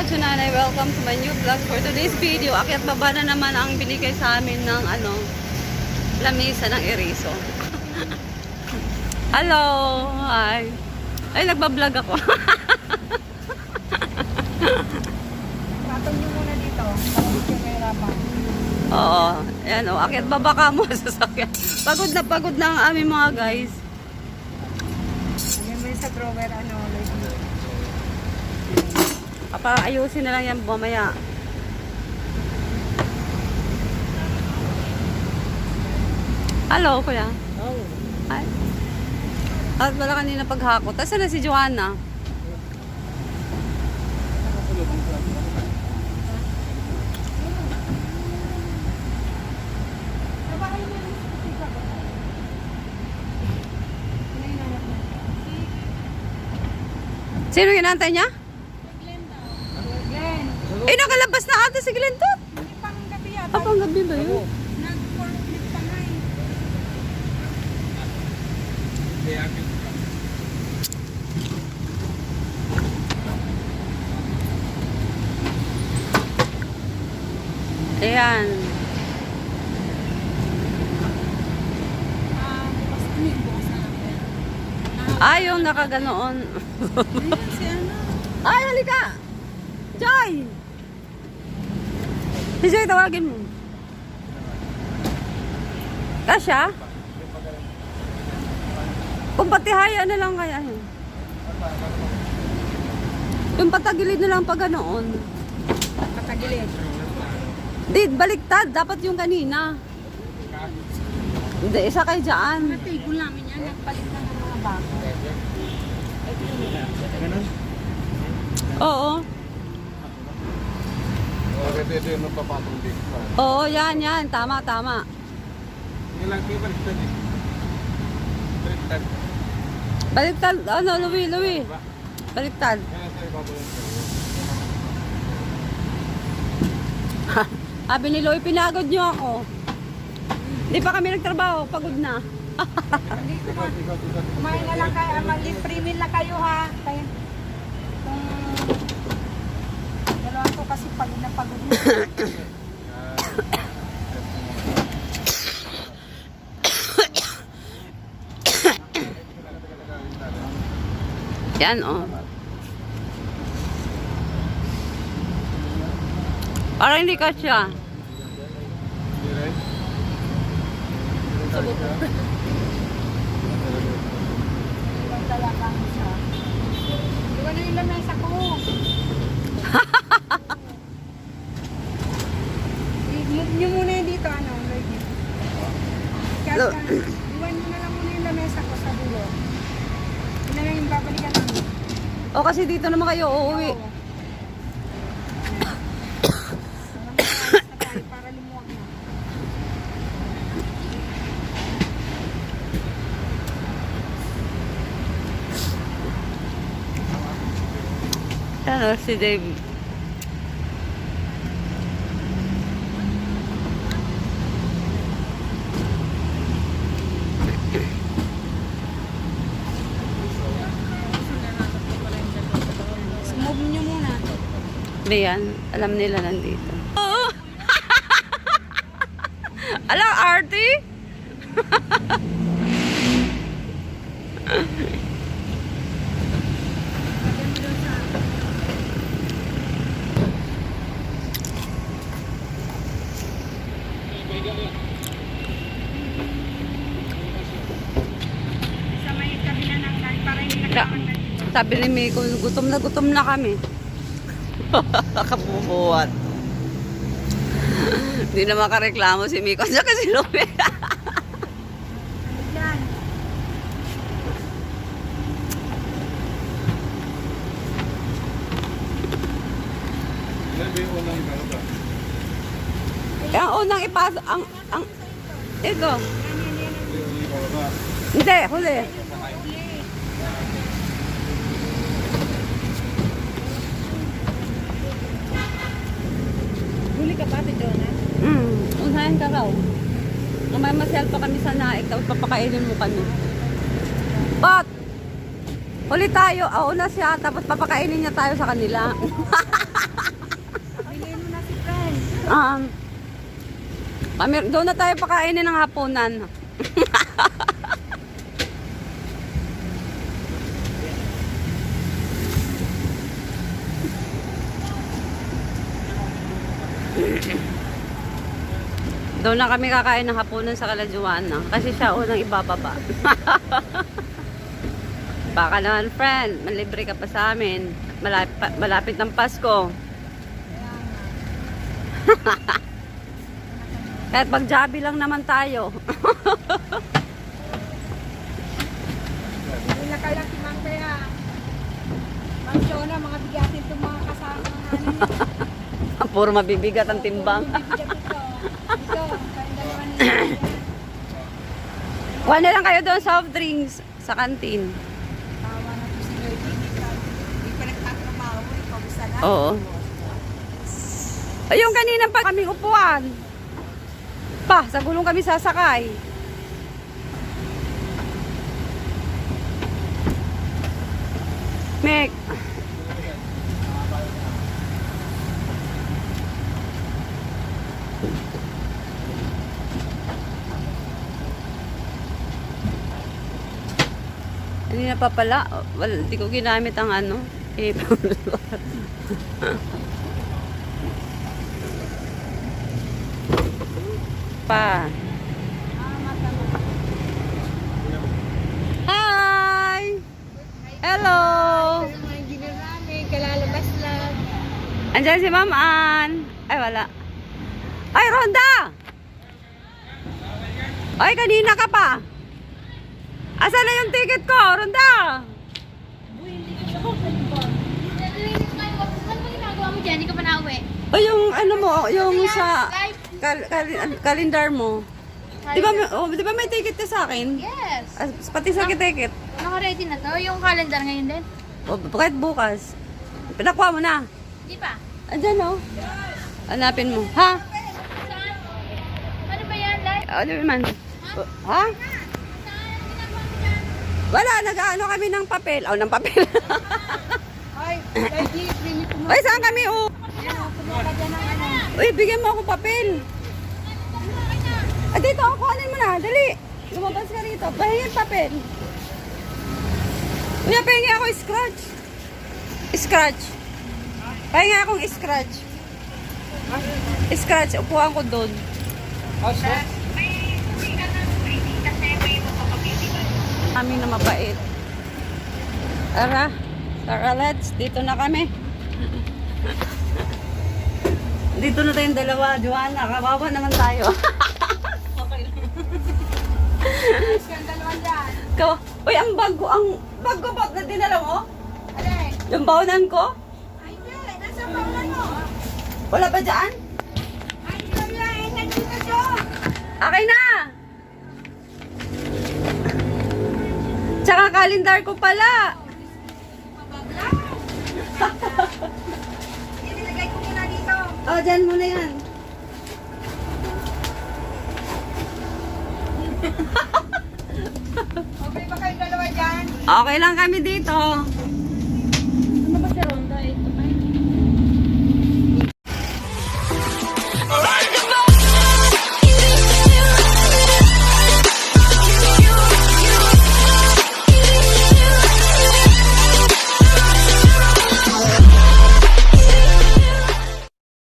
Chunanay, welcome to my new vlog for today's video. Akyat baba na naman ang binigay sa amin ng ano, lamisa ng eriso. Hello! Hi! Ay, nagbablog ako. Patong nyo muna dito. Oo. Ayan o, akyat baba ka mo sa sasakyan. Pagod na pagod na ang aming mga guys. Ayan yung sa drawer, ano, lady. Papa, ayusin na lang yan mamaya. Hello, kuya. Oh. Hi. At wala kanina paghakot. Tapos na si Joanna. Sino yung inaantay niya? Nakalabas na ate si Glenn to. hindi pang gabi yata. Apa ang gabi ba yun? Nag-forklift pa nga eh. Ayan. Ah, bukas ano yung yan? Ah, nakaganoon. Ano. Ay, halika! Joy! Si Joy, tawagin mo. Kasha? Kung patihaya na lang kaya yun. Yung patagilid na lang pag ganoon. Katagilid. Di, baliktad. Dapat yung kanina. Hindi, isa kay dyan. Natigol namin yan. Nagpalit na ng mga bago. Oo. Yung dito. Oo, yan, yan. Tama, tama. Yung lang kayo baliktad eh. Baliktad. Baliktad. Ano, Louie, Louie. Baliktad. Kaya sa iba po yung Sabi ni Louie, pinagod niyo ako. Hindi pa kami nagtrabaho. Pagod na. Kumain na lang kayo. Mag-free meal na kayo ha. Kaya, kung dalawa ko kasi pagod na pagod na. Yan, oh. Para hindi ka siya. Ba na yung lamesa ko? I-move nyo muna yun dito, ano, lady. Lo- iwan mo na lang muna yung lamesa ko sa dulo. Yun na lang yung babalikan namin. O kasi dito naman kayo uuwi. Oo. Para makaalis na tayo, para lumuwag na. Yan, oh, si Dave. Move nyo muna. Yan, alam nila nandito. Oo. Ala, dito. Sabi ni Miko, gutom na gutom na kami. Kabubuhat. Hindi na makareklamo si Miko. Siya kasi? Kaya ang unang ipasok, ang, ang, ba? Hindi, huli. Huli ka pa, Jonah? Mm, unahin ka raw. May masyal pa kami sa naik, tapos papakainin mo kami. But, huli tayo, ah, una siya, tapos papakainin niya tayo sa kanila. Bilhin mo na si friend. Um, kami, doon na tayo pakainin ng hapunan. Doon na kami kakain ng hapunan sa Kalajuana kasi siya unang ibababa. Baka naman friend, malibre ka pa sa amin. Malapit, malapit ng Pasko. Kahit magjabi lang naman tayo. Bilhin na kayo si Mang Bea. Mang Shona, mga bigatin itong mga kasama niya. Puro mabibigat ang timbang. Bibigat ito. Ito, kayong dalawa ni Kuha na lang kayo doon soft drinks sa kantin. Tawa na po si Lloyd. Hindi pa nagtatrabaho. Ipawisa na. Oo. Ayun kanina pa kami upuan. Pa, sa gulong kami sasakay. Mek. Kanina pa pala, wala, di ko ginamit ang ano, apron. pa. Hi! Hello! Kalalabas lang. Andiyan si Ma'am Ann. Ay, wala. Ay, Ronda! Ay, kanina ka pa. Asan na yung ticket ko, Ronda? Ano ba dyan? Hindi ka pa nauwi. O yung ano mo, yung sa kal- kal- kalendar mo. Di ba, may- oh, di ba may ticket ka sa akin? Yes. Ah, pati sa ticket. Naka-ready na to. Yung calendar ngayon din. O, kahit bukas. Pinakuha mo na. Di pa? Andyan o. Hanapin mo. Ha? Saan? Ano ba yan? Live? Ano naman? O, Ha? Wala, nag-ano kami ng papel. Oh, ng papel. Ay. Ay, saan kami? Oh. Uy, bigyan mo ako papel. Ah, dito, kuhanin mo na. Dali. Lumabas ka rito. Pahingin papel. Uy, pahingi ako scratch. Scratch. Pahingi akong scratch. Scratch. Upuan ko doon. Kami na mabait. Tara. Tara, let's. Dito na kami. Dito na tayong dalawa, Joanna. Kawawa naman tayo. Ayos ka ang dalawan dyan. Kawa Uy, ang bag ko, ang bag ko ba na dinala mo? Alay. Yung baunan ko? Ay, hindi. Nasa paulan mo. Wala ba dyan? Ay. Eh, nandito siya. Okay na! Tsaka kalendar ko pala. Inilagay ko muna dito. O, oh, dyan muna yan. Okay ba kayong dalawa dyan? Okay lang kami dito.